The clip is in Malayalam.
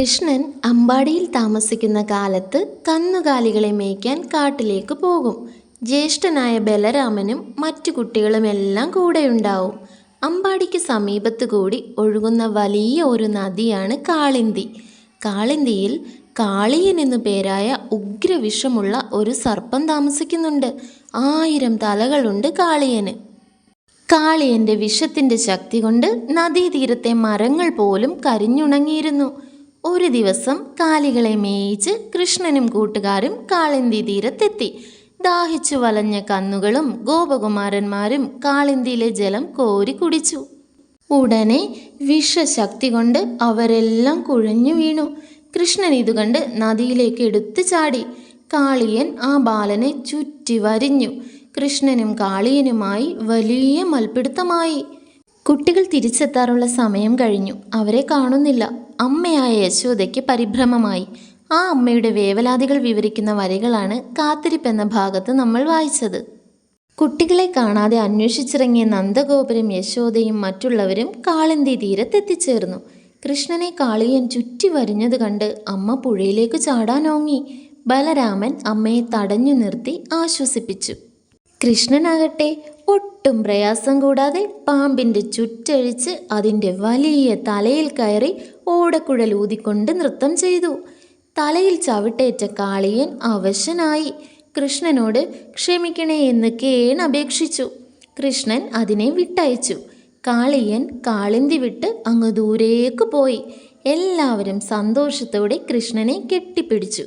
കൃഷ്ണൻ അമ്പാടിയിൽ താമസിക്കുന്ന കാലത്ത് കന്നുകാലികളെ മേയ്ക്കാൻ കാട്ടിലേക്ക് പോകും. ജ്യേഷ്ഠനായ ബലരാമനും മറ്റു കുട്ടികളുമെല്ലാം കൂടെയുണ്ടാവും. അമ്പാടിക്ക് സമീപത്ത് കൂടി ഒഴുകുന്ന വലിയ ഒരു നദിയാണ് കാളിന്തി. കാളിന്തിയിൽ കാളിയൻ എന്നു പേരായ ഉഗ്രവിഷമുള്ള ഒരു സർപ്പം താമസിക്കുന്നുണ്ട്. ആയിരം തലകളുണ്ട് കാളിയന്. കാളിയന്റെ വിഷത്തിന്റെ ശക്തി കൊണ്ട് നദീതീരത്തെ മരങ്ങൾ പോലും കരിഞ്ഞുണങ്ങിയിരുന്നു. ഒരു ദിവസം കാലികളെ മേയിച്ച് കൃഷ്ണനും കൂട്ടുകാരും കാളിന്തി തീരത്തെത്തി. ദാഹിച്ചു വലഞ്ഞ കന്നുകളും ഗോപകുമാരന്മാരും കാളിന്തിയിലെ ജലം കോരി കുടിച്ചു. ഉടനെ വിഷശക്തി കൊണ്ട് അവരെല്ലാം കുഴഞ്ഞു വീണു. കൃഷ്ണൻ ഇതുകണ്ട് നദിയിലേക്ക് എടുത്തു ചാടി. കാളിയൻ ആ ബാലനെ ചുറ്റി വരിഞ്ഞു. കൃഷ്ണനും കാളിയനുമായി വലിയ മൽപ്പിടുത്തമായി കുട്ടികൾ തിരിച്ചെത്താറുള്ള സമയം കഴിഞ്ഞു. അവരെ കാണുന്നില്ല. അമ്മയായ യശോദയ്ക്ക് പരിഭ്രമമായി. ആ അമ്മയുടെ വേവലാതികൾ വിവരിക്കുന്ന വരികളാണ് കാത്തിരിപ്പെന്ന ഭാഗത്ത് നമ്മൾ വായിച്ചത്. കുട്ടികളെ കാണാതെ അന്വേഷിച്ചിറങ്ങിയ നന്ദഗോപുരം യശോദയും മറ്റുള്ളവരും കാളിന്തി തീരത്തെത്തിച്ചേർന്നു കൃഷ്ണനെ കാളിയൻ ചുറ്റി വരിഞ്ഞത് കണ്ട് അമ്മ പുഴയിലേക്ക് ചാടാനോങ്ങി ബലരാമൻ അമ്മയെ തടഞ്ഞു നിർത്തി ആശ്വസിപ്പിച്ചു. കൃഷ്ണനാകട്ടെ. ഒട്ടും പ്രയാസം കൂടാതെ പാമ്പിന്റെ ചുറ്റഴിച്ച് അതിന്റെ വലിയ തലയിൽ കയറി ഓടക്കുഴൽ ഊതിക്കൊണ്ട് നൃത്തം ചെയ്തു. തലയിൽ ചവിട്ടേറ്റ കാളിയൻ അവശനായി. കൃഷ്ണനോട് ക്ഷമിക്കണേ എന്ന് കേൺ അപേക്ഷിച്ചു കൃഷ്ണൻ അതിനെ വിട്ടയച്ചു. കാളിയൻ കാളിന്തി വിട്ട് അങ്ങ് ദൂരേക്ക് പോയി. എല്ലാവരും സന്തോഷത്തോടെ കൃഷ്ണനെ കെട്ടിപ്പിടിച്ചു.